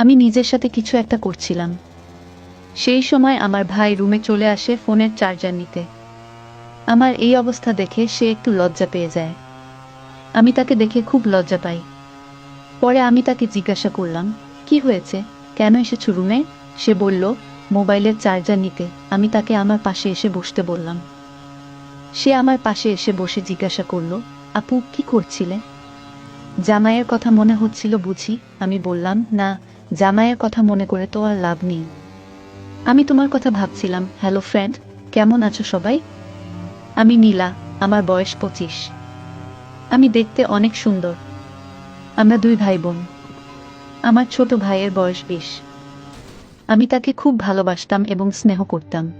আমি নিজের সাথে কিছু একটা করছিলাম। সেই সময় আমার ভাই রুমে চলে আসে ফোনের চার্জার নিতে। আমার এই অবস্থা দেখে সে একটু লজ্জা পেয়ে যায়। আমি তাকে দেখে খুব লজ্জা পাই। পরে আমি তাকে জিজ্ঞাসা করলাম, কি হয়েছে? কেন এসেছ রুমে? সে বলল, মোবাইলের চার্জার নিতে। আমি তাকে আমার পাশে এসে বসতে বললাম। সে আমার পাশে এসে বসে জিজ্ঞাসা করল, আপু, কি করছিলে? জামাইয়ের কথা মনে হচ্ছিল বুঝি। আমি বললাম, না জামাইয়ের কথা মনে করে তো আর লাভ নেই। আমি তোমার কথা ভাবছিলাম, হ্যালো ফ্রেন্ড, কেমন আছো সবাই? আমি নীলা, আমার বয়স পঁচিশ। আমি দেখতে অনেক সুন্দর। আমরা দুই ভাই বোন আমার ছোট ভাইয়ের বয়স বিশ। আমি তাকে খুব ভালোবাসতাম এবং স্নেহ করতাম।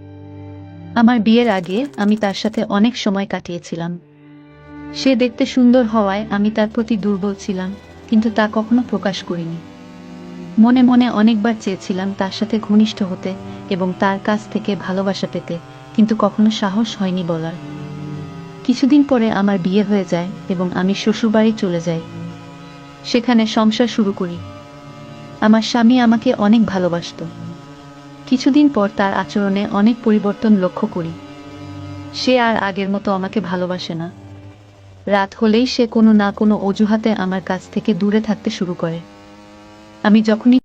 আমার বিয়ের আগে আমি তার সাথে অনেক সময় কাটিয়েছিলাম। সে দেখতে সুন্দর হওয়ায় আমি তার প্রতি দুর্বল ছিলাম, কিন্তু তা কখনো প্রকাশ করিনি। মনে মনে অনেকবার চেয়েছিলাম তার সাথে ঘনিষ্ঠ হতে এবং তার কাছ থেকে ভালোবাসা পেতে, কিন্তু কখনো সাহস হয়নি বলার। কিছুদিন পরে আমার বিয়ে হয়ে যায় এবং আমি শ্বশুরবাড়ি চলে যাই। সেখানে সংসার শুরু করি। আমার স্বামী আমাকে অনেক ভালোবাসতো। কিছুদিন পর তার আচরণে অনেক পরিবর্তন লক্ষ্য করি। সে আর আগের মতো আমাকে ভালোবাসে না। রাত হলেই সে কোনো না কোনো অজুহাতে আমার কাছ থেকে দূরে থাকতে শুরু করে। আমি যখনই